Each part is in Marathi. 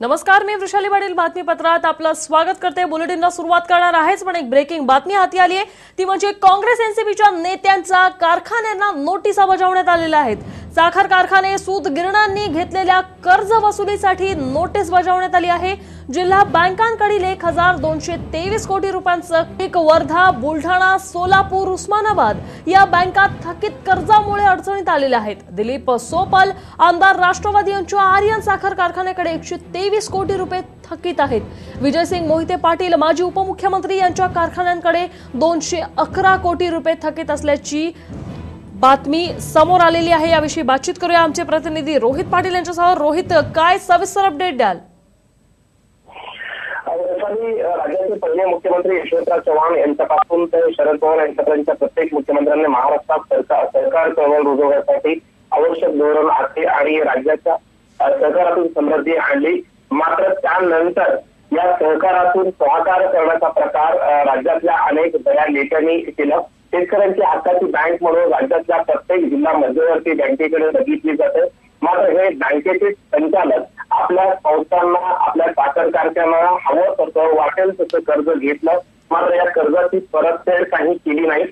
नमस्कार मी वृषाली पाटील बातमीपत्रात आपलं स्वागत करते. बुलेटिनला सुरुवात करणार आहेच पण एक ब्रेकिंग बातमी हाती आली आहे ती म्हणजे काँग्रेस एनसीपीच्या नेत्यांचा कारखान्यांना नोटिसा बजावण्यात आलेल्या आहेत. साखर कारखाने सूत गिरणांनी घेतलेल्या कर्ज वसुलीसाठी नोटीस बजावण्यात आली आहे. जिल्हा बँकांकडील एक हजार दोनशे तेवीस कोटी रुपयांचं पीक वर्धा बुलढाणा सोलापूर उस्मानाबाद या बँका थकीत कर्जामुळे अडचणीत आलेल्या आहेत. दिलीप सोपल आमदार राष्ट्रवादी यांच्या आर्यन साखर कारखान्याकडे एकशे तेवीस कोटी रुपये थकीत आहेत. विजयसिंग मोहिते पाटील माजी उपमुख्यमंत्री यांच्या कारखान्यांकडे दोनशे अकरा कोटी रुपये थकीत असल्याची बातमी समोर आलेली आहे. याविषयी बातचीत करूया आमचे प्रतिनिधी रोहित पाटील यांच्यासह. रोहित काय सविस्तर अपडेट द्याल? राज्याचे पहिले मुख्यमंत्री यशवंतराव चव्हाण यांच्यापासून ते शरद पवार यांच्यापर्यंत प्रत्येक मुख्यमंत्र्यांनी महाराष्ट्रात सरकार सरकार चळवळ रुजवण्यासाठी आवश्यक धोरण आखले आणि राज्याच्या सहकारातून समृद्धी आणली. मात्र त्यानंतर या सहकारातून सहकार करण्याचा प्रकार राज्यातल्या अनेक बऱ्या नेत्यांनी केलं. शेतकऱ्यांची हक्काची बँक म्हणून राज्यातल्या प्रत्येक जिल्हा मध्यवर्ती बँकेकडे बघितली जाते. मात्र हे बँकेचे संचालक आपल्या संस्थांना आपल्या साखर कारखान्यांना हवं तसं वाटेल तसं कर्ज घेतलं. मात्र या कर्जाची परतफेड काही केली नाही.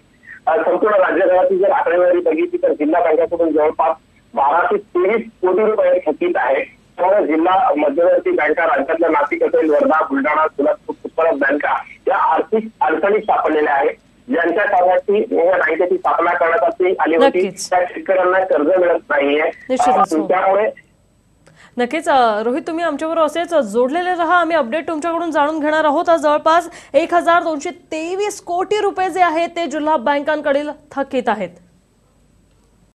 संपूर्ण राज्यभराची जर आकडेवारी बघितली तर जिल्हा बँकेकडून जवळपास बाराशे तेवीस कोटी रुपये थकीत आहे त्यामुळे जिल्हा मध्यवर्ती बँका राज्यातल्या नाशिक असेल वर्धा बुलढाणा सोलापूर उस्मानाबाद बँका या आर्थिक अडचणीत सापडलेल्या आहेत. ज्यांच्या कामाची बँकेची स्थापना करण्यासाठी आली होती. त्या शेतकऱ्यांना कर्ज मिळत नाहीये हो. त्यामुळे नक्कीच रोहित तुम्ही आमच्याबरोबर असेच जोडलेले राहा. आम्ही अपडेट तुमच्याकडून जाणून घेणार आहोत. आज जवळपास एक हजार दोनशे तेवीस कोटी रुपये जे आहेत ते जिल्हा बँकांकडील थकीत आहेत.